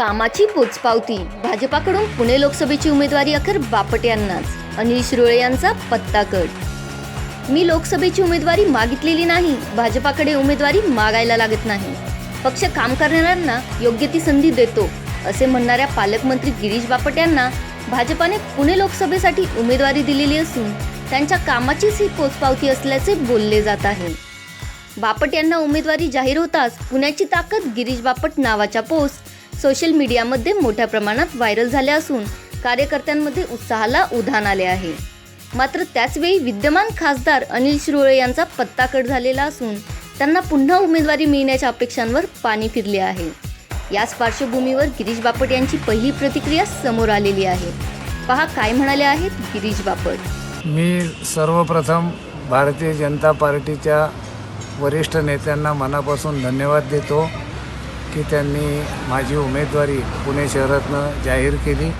कामाची पोचपावती. भाजपाकडून पुणे लोकसभेची उमेदवारी अखेर बापट यांनाच. अनिल शिरोळे यांचा पत्ता कट. मी लोकसभेची उमेदवारी मागितलेली नाही. भाजपाकडे उमेदवारी मागायला लागत नाही. पक्ष काम करणाऱ्यांना योग्य ती संधी देतो असे म्हणणाऱ्या पालकमंत्री गिरीश बापट यांना भाजपाने पुणे लोकसभेसाठी उमेदवारी दिलेली असून त्यांच्या कामाचीच ही पोचपावती असल्याचे बोलले जात आहे. बापट यांना उमेदवारी जाहीर होताच पुण्याची ताकद गिरीश बापट नावाच्या पोस्ट सोशल मीडियामध्ये मोठ्या प्रमाणात व्हायरल झाल्या असून कार्यकर्त्यांमध्ये उत्साहाला उधाण आले आहे. मात्र त्याचवेळी विद्यमान खासदार अनिल शिरोळे यांचा पत्ता कट झालेला असून त्यांना पुन्हा उमेदवारी मिळण्याच्या अपेक्षांवर पाणी फिरले आहे. याच पार्श्वभूमीवर गिरीश बापट यांची पहिली प्रतिक्रिया समोर आलेली आहे. पहा काय म्हणाले आहेत गिरीश बापट. मी सर्वप्रथम भारतीय जनता पार्टीच्या वरिष्ठ नेत्यांना मनापासून धन्यवाद देतो. की त्यांनी माझी उमेदवारी पुणे शहरातनं जाहीर केली.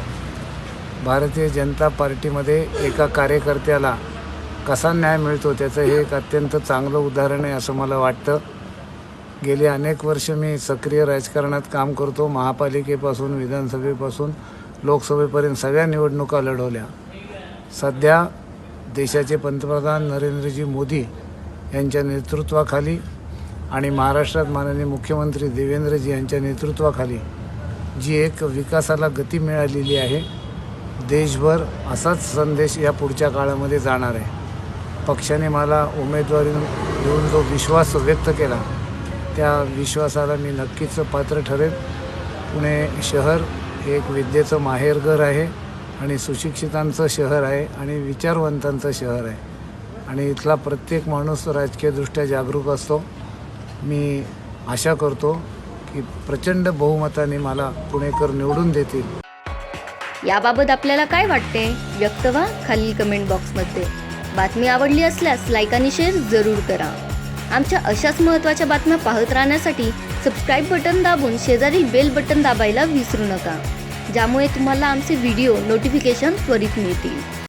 भारतीय जनता पार्टीमध्ये एका कार्यकर्त्याला कसा न्याय मिळतो त्याचं हे एक अत्यंत चांगलं उदाहरण आहे असं मला वाटतं. गेली अनेक वर्ष मी सक्रिय राजकारणात काम करतो. महापालिकेपासून विधानसभेपासून लोकसभेपर्यंत सगळ्या निवडणुका लढवल्या. सध्या देशाचे पंतप्रधान नरेंद्रजी मोदी यांच्या नेतृत्वाखाली आणि महाराष्ट्रात माननीय मुख्यमंत्री देवेंद्रजी यांच्या नेतृत्वाखाली जी एक विकासाला गती मिळालेली आहे देशभर असाच संदेश या पुढच्या काळामध्ये जाणार आहे. पक्षाने मला उमेदवारी देऊन जो विश्वास व्यक्त केला त्या विश्वासाला मी नक्कीच पात्र ठरेन. पुणे शहर हे एक विद्येचं माहेरघर आहे आणि सुशिक्षितांचं शहर आहे आणि विचारवंतांचं शहर आहे. आणि इथला प्रत्येक माणूस राजकीयदृष्ट्या जागरूक असतो. मी आशा करतो की प्रचंड बहुमताने मला पुणेकर निवडून देतील. याबाबत आपल्याला काय वाटते? व्यक्त व्हा खालील कमेंट बॉक्समध्ये बातमी आवडली असल्यास लाईक आणि शेअर जरूर करा. आमच्या अशाच महत्त्वाच्या बातम्या पाहत राहण्यासाठी सबस्क्राईब बटन दाबून शेजारील बेल बटन दाबायला विसरू नका. ज्यामुळे तुम्हाला आमचे व्हिडिओ नोटिफिकेशन त्वरित मिळतील.